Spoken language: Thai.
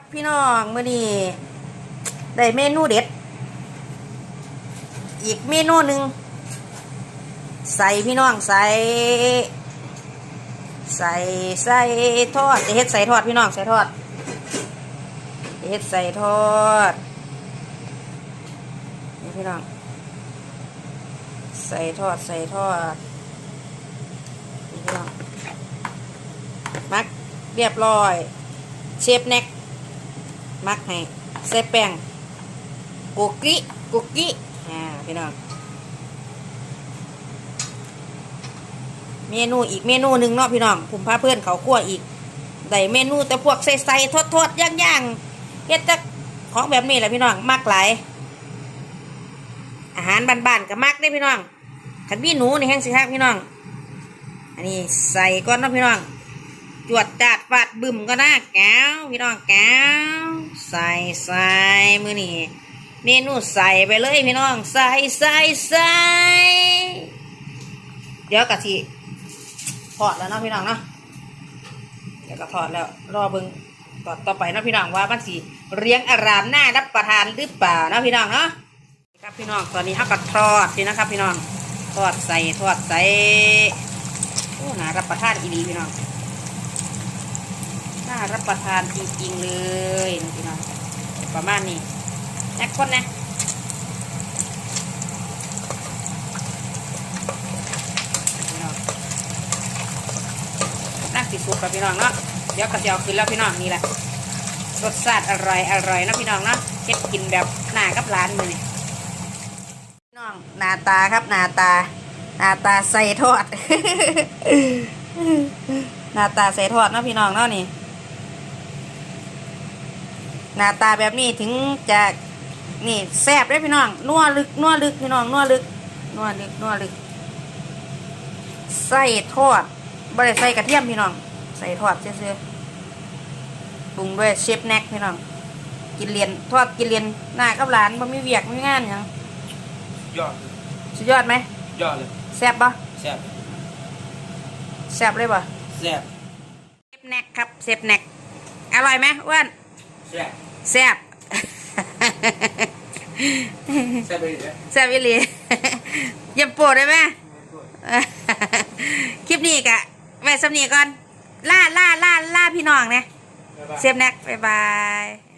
ครับพี่น้องมื้อนี้ได้เมนูเด็ด อีกเมนูหนึ่งใส่พี่น้องใส่ ใส่ใส่ทอดจะเฮ็ดใส่ทอดพี่น้องใส่ทอดเฮ็ดใส่ทอดนี่พี่น้อง ใส่ทอดใส่ทอดนี่พี่น้องมักเรียบร้อยเชฟแน็ก มักให้ใส่แป้งกุกกี้กุกกี้อ่าพี่น้องเมนูอีกเมนูหนึ่งเนาะพี่น้องผมพาเพื่อนเขาคั่วอีกได้เมนูแต่พวกใส่ใส่ทอดทอดย่างย่างๆเฮ็ดแต่ของแบบนี้แหละพี่น้องมักหลายอาหารบ้านๆก็มักได้พี่น้องขันมีหนูในแห้งสิครับพี่น้อง อันนี้ใส่ก้อนเนาะพี่น้อง จวดจัดฟาดบึ้มก็น่าแก้วพี่น้องแก้วใส่ใส่มือนี่เมนูใส่ไปเลยพี่น้องใส่ใส่ใส่เดี๋ยวกะทิทอดแล้วเนาะพี่น้องเนาะเดี๋ยวก็ทอดแล้วรอเบิ่งตอนต่อไปนะพี่น้องว่ามันสีเรียงอารามหน้ารับประทานหรือเปล่านะพี่น้องเนาะครับพี่น้องตอนนี้เขาก็ทอดนี่นะครับ พี่น้องทอดใส่ทอดใส่โอ้น่ารับประทานอีดีพี่น้อง น่ารับประทานจริงๆเลยพี่น้องประมาณนี้แอคคนนะน้องน่าสิสุกกับพี่น้องเนาะเดี๋ยวกระเจียวขึ้นแล้วพี่น้องนี่แหละรสชาติอร่อยอร่อยนะพี่น้องเนาะเฮ็ดกินแบบหน้ากับร้านมือพี่น้องหน้าตาครับหน้าตาหน้าตาใส่ทอดหน้าตาใส่ทอดนะพี่น้องเนาะนี่ หน้าตาแบบนี้ถึงจะนี่แซ่บได้พี่น้องนัวลึกนัวลึกพี่น้องนัวลึกนัวลึกนัวลึกใส่ทอดบ่ได้ใส่กระเทียมพี่น้อง ใส่ทอดเซื่อๆปรุงด้วยเชฟแน็กพี่น้อง กินเรียนทอดกินเรียนหน้ากับหลานบ่มีเวียกไม่มีงานหยังยอดสุดยอดไหมยอดเลยแซ่บปะแซ่บแซ่บเลยปะแซ่บเชฟแน็กครับเชฟแน็กอร่อยไหมอ้วนแซ่บ แซ่บแซ่บไปเลยแซ่บอีหลีอย่าโปรดได้ไหมคลิปนี้กะไว้สำนีก่อน ล่าล่าล่าล่าพี่น้องนะเซฟแน็กบ๊ายบาย